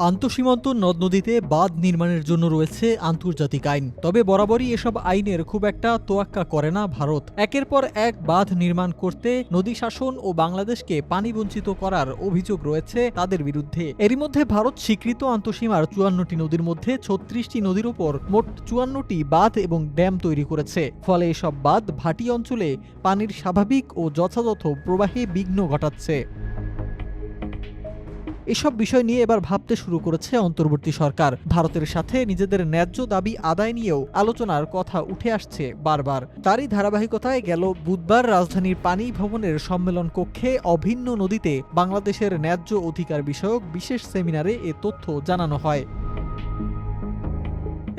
আন্তঃসীমান্ত নদ নদীতে বাঁধ নির্মাণের জন্য রয়েছে আন্তর্জাতিক আইন। তবে বরাবরই এসব আইনের খুব একটা তোয়াক্কা করে না ভারত। একের পর এক বাঁধ নির্মাণ করতে নদী শাসন ও বাংলাদেশকে পানি বঞ্চিত করার অভিযোগ রয়েছে তাদের বিরুদ্ধে। এরই মধ্যে ভারত স্বীকৃত আন্তঃসীমার চুয়ান্নটি নদীর মধ্যে ছত্রিশটি নদীর উপর মোট চুয়ান্নটি বাঁধ এবং ড্যাম তৈরি করেছে। ফলে এসব বাঁধ ভাটি অঞ্চলে পানির স্বাভাবিক ও যথাযথ প্রবাহে বিঘ্ন ঘটাচ্ছে। এসব বিষয় নিয়ে এবার ভাবতে শুরু করেছে অন্তর্বর্তী সরকার। ভারতের সাথে নিজেদের ন্যায্য দাবি আদায় নিয়েও আলোচনার কথা উঠে আসছে বারবার। তারই ধারাবাহিকতায় গেল বুধবার রাজধানীর পানি ভবনের সম্মেলন কক্ষে অভিন্ন নদীতে বাংলাদেশের ন্যায্য অধিকার বিষয়ক বিশেষ সেমিনারে এ তথ্য জানানো হয়।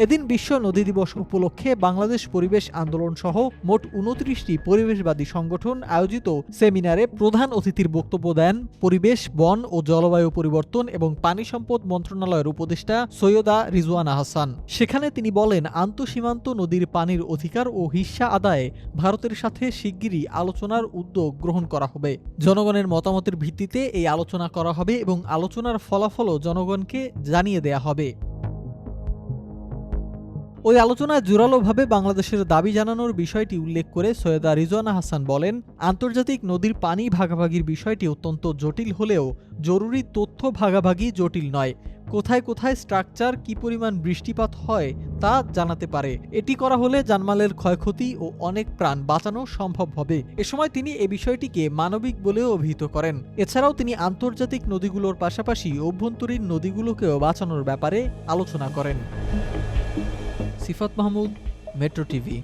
এদিন বিশ্ব নদী দিবস উপলক্ষে বাংলাদেশ পরিবেশ আন্দোলন সহ মোট উনত্রিশটি পরিবেশবাদী সংগঠন আয়োজিত সেমিনারে প্রধান অতিথির বক্তব্য দেন পরিবেশ, বন ও জলবায়ু পরিবর্তন এবং পানি সম্পদ মন্ত্রণালয়ের উপদেষ্টা সৈয়দা রিজওয়ানা হাসান। সেখানে তিনি বলেন, আন্তঃসীমান্ত নদীর পানির অধিকার ও হিস্সা আদায়ে ভারতের সাথে শিগগিরই আলোচনার উদ্যোগ গ্রহণ করা হবে। জনগণের মতামতের ভিত্তিতে এই আলোচনা করা হবে এবং আলোচনার ফলাফলও জনগণকে জানিয়ে দেয়া হবে। ওই আলোচনায় জোরালোভাবে বাংলাদেশের দাবি জানানোর বিষয়টি উল্লেখ করে সৈয়দা রিজওয়ানা হাসান বলেন, আন্তর্জাতিক নদীর পানি ভাগাভাগির বিষয়টি অত্যন্ত জটিল হলেও জরুরি তথ্য ভাগাভাগি জটিল নয়। কোথায় কোথায় স্ট্রাকচার, কি পরিমাণ বৃষ্টিপাত হয় তা জানাতে পারে। এটি করা হলে জানমালের ক্ষয়ক্ষতি ও অনেক প্রাণ বাঁচানো সম্ভব হবে। এ সময় তিনি এ বিষয়টিকে মানবিক বলেও অভিহিত করেন। এছাড়াও তিনি আন্তর্জাতিক নদীগুলোর পাশাপাশি অভ্যন্তরীণ নদীগুলোকেও বাঁচানোর ব্যাপারে আলোচনা করেন। Sifat Mahmud metro TV.